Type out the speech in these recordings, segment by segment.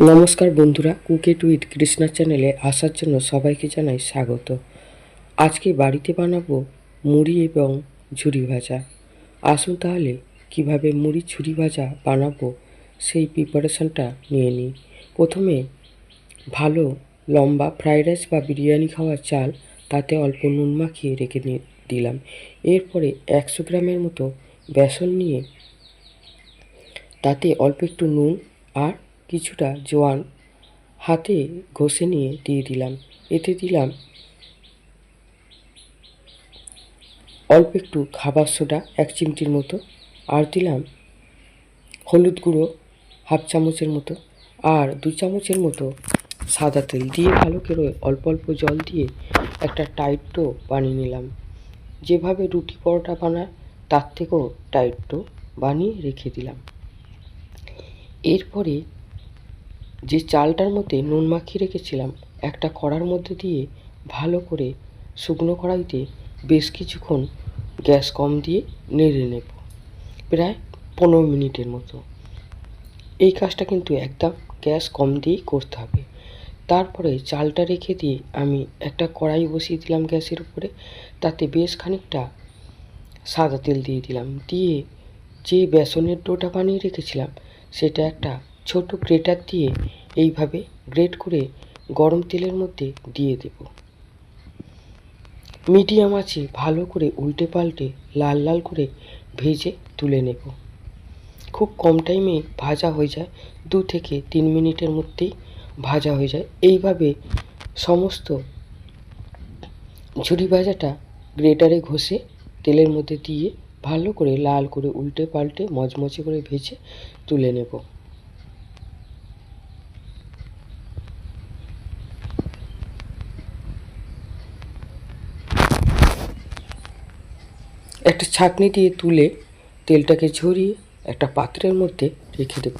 নমস্কার বন্ধুরা cook it with Krishna চ্যানেলে আসার জন্য সবাইকে জানাই স্বাগত। আজকে বাড়িতে বানাবো মুড়ি এবং ঝুরি ভাজা। আসুন তাহলে কীভাবে মুড়ি ঝুরি ভাজা বানাবো সেই প্রিপারেশনটা নিয়ে নিই। প্রথমে ভালো লম্বা ফ্রাইড রাইস বা বিরিয়ানি খাওয়ার চাল, তাতে অল্প নুন মাখিয়ে রেখে দিলাম। এরপরে একশো গ্রামের মতো বেসন নিয়ে তাতে অল্প একটু নুন আর কিছুটা জোয়ান হাতে ঘষে নিয়ে দিয়ে দিলাম। এতে দিলাম অল্প একটু খাবার সোডা, এক চিমটির মতো, আর দিলাম হলুদ গুঁড়ো, হাফ চামচের মতো, আর দু চামচের মতো সাদা তেল দিয়ে ভালো করে অল্প অল্প জল দিয়ে একটা টাইট বানিয়ে নিলাম। যেভাবে রুটি পরোটা বানায়, তার থেকেও টাইট বানিয়ে রেখে দিলাম। এরপরে যে চালটার মধ্যে নুন মাখিয়ে রেখেছিলাম, একটা কড়ার মধ্যে দিয়ে ভালো করে শুকনো কড়াইতে বেশ কিছুক্ষণ গ্যাস কম দিয়ে নেড়ে নেব, প্রায় পনেরো মিনিটের মতো। এই কাজটা কিন্তু একদম গ্যাস কম দিয়েই করতে হবে। তারপরে চালটা রেখে দিয়ে আমি একটা কড়াই বসিয়ে দিলাম গ্যাসের উপরে, তাতে বেশ খানিকটা সাদা তেল দিয়ে দিলাম। দিয়ে যে বেসনের ডোটা বানিয়ে রেখেছিলাম, সেটা একটা ছোট গ্রেটার দিয়ে এইভাবে গ্রেট করে গরম তেলের মধ্যে দিয়ে দেব। মিডিয়াম আছে ভালো করে উল্টে পাল্টে লাল লাল করে ভেজে তুলে নেব। খুব কম টাইমে ভাজা হয়ে যায়, দু থেকে তিন মিনিটের মধ্যেই ভাজা হয়ে যায়। এইভাবে সমস্ত ঝুড়ি ভাজাটা গ্রেটারে ঘষে তেলের মধ্যে দিয়ে ভালো করে লাল করে উল্টে পাল্টে মচমচে করে ভেজে তুলে নেব। একটা ছাঁকনি দিয়ে তুলে তেলটাকে ঝরিয়ে একটা পাত্রের মধ্যে রেখে দেব।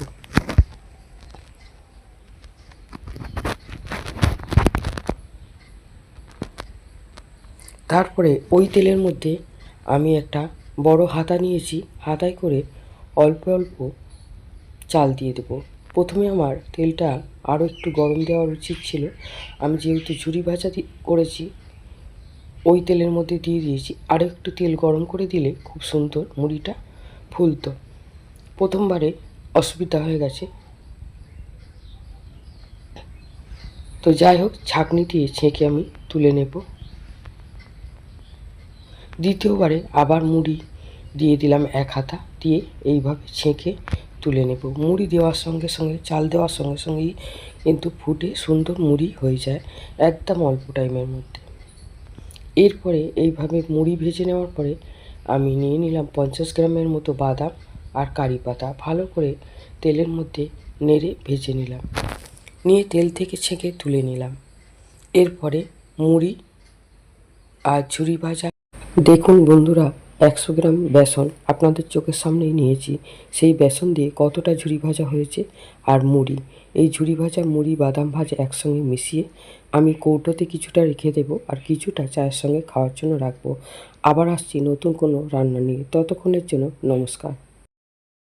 তারপরে ওই তেলের মধ্যে আমি একটা বড় হাতা নিয়েছি, হাতায় করে অল্প অল্প চাল দিয়ে দেবো। প্রথমে আমার তেলটা আরও একটু গরম দেওয়ার উচিত ছিল। আমি যেহেতু ঝুরি ভাজা করেছি ওই তেলের মধ্যে দিয়ে দিয়েছি। আরও একটু তেল গরম করে দিলে খুব সুন্দর মুড়িটা ফুলতো। প্রথমবারে অসুবিধা হয়ে গেছে। তো যাই হোক, ছাঁকনি দিয়ে ছেঁকে আমি তুলে নেব। দ্বিতীয়বারে আবার মুড়ি দিয়ে দিলাম এক হাতা দিয়ে এইভাবে ছেঁকে তুলে নেব। মুড়ি দেওয়ার সঙ্গে সঙ্গে, চাল দেওয়ার সঙ্গে সঙ্গেই কিন্তু ফুটে সুন্দর মুড়ি হয়ে যায় একদম অল্প টাইমের মধ্যে। এরপরে এইভাবে মুড়ি ভেজে নেওয়ার পরে আমি নিয়ে নিলাম পঞ্চাশ গ্রামের মতো বাদাম আর কারি পাতা। ভালো করে তেলের মধ্যে নেড়ে ভেজে নিলাম। নিয়ে তেল থেকে ছেঁকে তুলে নিলাম। এরপরে মুড়ি আর ঝুরি ভাজা। দেখুন বন্ধুরা একশো গ্রাম বেসন আপনাদের চোখের সামনেই নিয়েছি। সেই বেসন দিয়ে কতটা ঝুরি ভাজা হয়েছে আর মুড়ি। এই ঝুরি ভাজা, মুড়ি, বাদাম ভাজা একসঙ্গে মিশিয়ে আমি কৌটোতে কিছুটা রেখে দেব আর কিছুটা চায়ের সঙ্গে খাওয়ার জন্য রাখব। আবার আসছি নতুন কোনো রান্না নিয়ে। ততক্ষণের জন্য নমস্কার।